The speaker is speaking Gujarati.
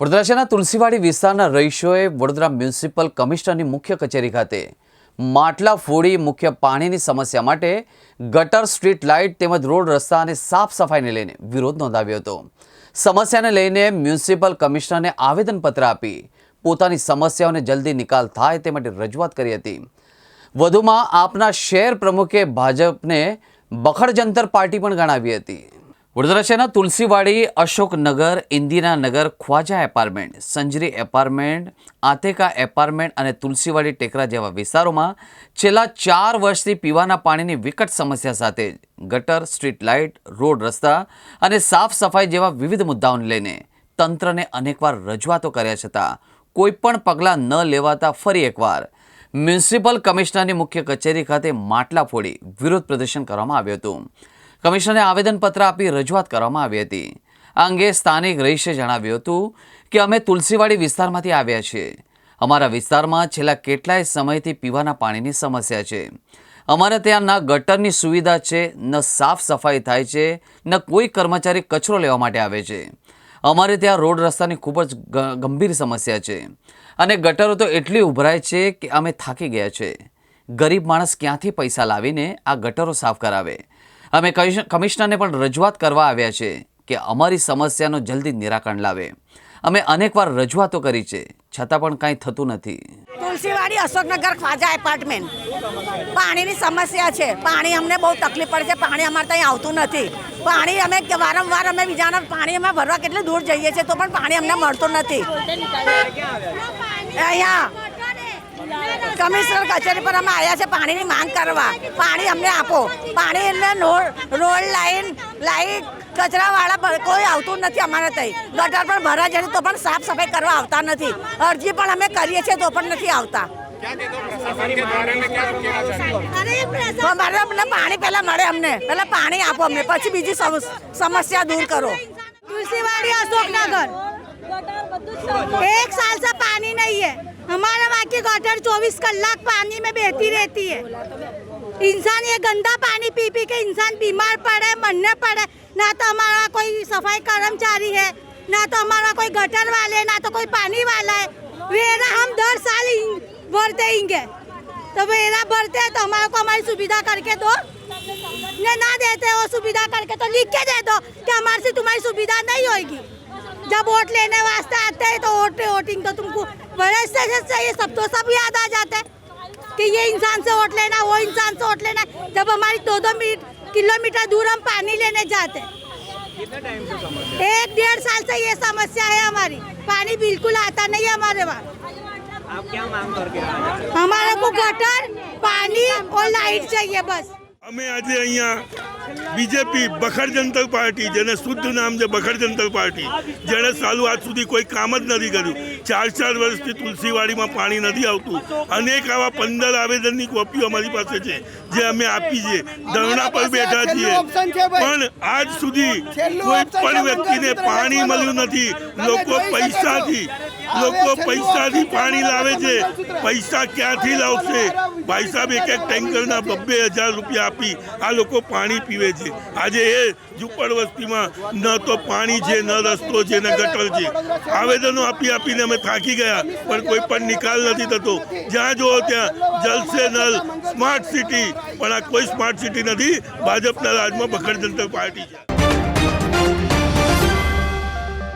વડોદરા શહેરના તુલસીવાડી વિસ્તારના રહીશોએ વડોદરા મ્યુનિસિપલ કમિશનરની મુખ્ય કચેરી ખાતે માટલા ફોડી મુખ્ય પાણીની સમસ્યા માટે ગટર સ્ટ્રીટ લાઇટ તેમજ રોડ રસ્તા અને સાફ સફાઈને લઈને વિરોધ નોંધાવ્યો હતો. સમસ્યાને લઈને મ્યુનિસિપલ કમિશનરને આવેદનપત્ર આપી પોતાની સમસ્યાઓને જલ્દી નિકાલ થાય તે માટે રજૂઆત કરી હતી. વધુમાં આપના શહેર પ્રમુખે ભાજપને બખડજંતર પાર્ટી પણ ગણાવી હતી. વડોદરા શહેરના Tulsiwadi Ashoknagar Indiranagar Khwaja apartment, Sanjari apartment, Ateka apartment અને તુલસીવાડી ટેકરા જેવા વિસ્તારોમાં છેલ્લા ચાર વર્ષથી પીવાના પાણીની વિકટ સમસ્યા સાથે ગટર, સ્ટ્રીટ લાઇટ, રોડ રસ્તા અને સાફ સફાઈ જેવા વિવિધ મુદ્દાઓને લઈને તંત્રને અનેકવાર રજૂઆતો કર્યા છતાં કોઈ પણ પગલાં ન લેવાતા ફરી એકવાર મ્યુનિસિપલ કમિશનરની મુખ્ય કચેરી ખાતે માટલા ફોડી વિરોધ પ્રદર્શન કરવામાં આવ્યું હતું. કમિશનરને આવેદનપત્ર આપી રજૂઆત કરવામાં આવી હતી. આ અંગે સ્થાનિક રહીશે જણાવ્યું હતું કે અમે તુલસીવાડી વિસ્તારમાંથી આવ્યા છીએ. અમારા વિસ્તારમાં છેલ્લા કેટલાય સમયથી પીવાના પાણીની સમસ્યા છે. અમારે ત્યાં ના ગટરની સુવિધા છે, ન સાફ સફાઈ થાય છે, ન કોઈ કર્મચારી કચરો લેવા માટે આવે છે. અમારે ત્યાં રોડ રસ્તાની ખૂબ જ ગંભીર સમસ્યા છે. અને ગટરો તો એટલી ઉભરાય છે કે અમે થાકી ગયા છે. ગરીબ માણસ ક્યાંથી પૈસા લાવીને આ ગટરો સાફ કરાવે? અમે કમિશ- કમિશનરને પણ રજૂઆત કરવા આવ્યા છે કે અમારી સમસ્યાનું જલ્દી નિરાકરણ લાવે. અમે અનેકવાર રજૂઆતો કરી છે, છતાં પણ કાંઈ થતું નથી. તુલસીવાડી અશોકનગર ખ્વાજા એપાર્ટમેન્ટ પાણીની સમસ્યા છે. પાણી અમને બહુ તકલીફ પડે છે. પાણી અમારે ત્યાં આવતું નથી. પાણી અમે વારંવાર અમે બીજાના પાણી અમે ભરવા કેટલે દૂર જઈએ છીએ તો પણ પાણી અમને મળતું નથી. અહીંયા કમિશનર કચેરી પર અમે આવ્યા છે પાણીની માંગ કરવા. પાણી અમને આપો. પાણી એટલે રોડ લાઈન, લાઈટ, કચરાવાળા કોઈ આવતું નથી અમારે ત્યાં ગટર પણ ભરા જાય તો પણ સાફ સફાઈ કરવા આવતા નથી. અરજી પણ અમે કરીએ છીએ તો પણ નથી આવતા. અમારે અમને પાણી પહેલા મળે અમને. પહેલા પાણી આપો અમને. પછી બીજી સમસ્યા દૂર કરો. તુલસીવાડી અશોકનગર. એક સાલ સે પાણી નહીં हमारा वहाँ की गटर चौबीस कलाक पानी में बहती रहती है। इंसान ये गंदा पानी पी पी के इंसान बीमार पड़े, मरने पड़े। ना तो हमारा कोई सफ़ाई कर्मचारी है, ना तो हमारा कोई गटर वाले, ना तो कोई पानी वाला है। वेरा हम दर साल भरते हिंगे तो वेरा भरते हैं तो हमारे को हमारी सुविधा करके दो। ने, ना देते हो सुविधा करके तो लिख के दे दो कि हमारे से तुम्हारी सुविधा नहीं होगी। जब वोट लेने वास्ते आते हैं तो वोट, वोटिंग तो तुमको बड़े से से ये सब तो सब याद आ जाते हैं कि ये इंसान से वोट लेना वो इंसान से वोट लेना जब हमारी दो दो मिनट किलोमीटर दूर हम पानी लेने जाते हैं एक डेढ़ साल से ये समस्या है हमारी पानी बिल्कुल आता नहीं है हमारे वहाँ आप क्या मांग करके आए हैं? हमारे को गटर पानी और लाइट चाहिए बस અમે આજે અહીંયા બીજેપી બખર જનતા પાર્ટી જેને શુદ્ધ નામ છે બખર જનતા પાર્ટી. જેણે સાલું આજ સુધી કોઈ કામ જ નથી કર્યું. ચાર ચાર વર્ષથી તુલસીવાડીમાં પાણી નથી આવતું. અનેક આવા પંદર આવેદનની કોપીઓ અમારી પાસે છે જે અમે આપી છે. ધરણા પર બેઠા છીએ. પણ આજ સુધી કોઈ પણ વ્યક્તિને પાણી મળ્યું નથી. લોકો પૈસાથી લોકો પૈસાથી પાણી લાવે છે. પૈસા ક્યાંથી લાવશે? ભાઈ સાહેબ એક એક ટેન્કરના બબ્બે હજાર રૂપિયા આપી. આ લોકો પાણી પીવે છે. આજે એ ઝુંપડ વસ્તીમાં ન તો પાણી છે ન રસ્તો છે ને ગટર છે. આવેદનો આપી આપીને અમે થાકી ગયા. પણ કોઈ પણ નિકાલ નથી થતો. જ્યાં જુઓ ત્યાં જલ સે નલ સ્માર્ટ સિટી પણ આ કોઈ સ્માર્ટ સિટી નથી. ભાજપના રાજમાં બખડ જનતા પાર્ટી છે.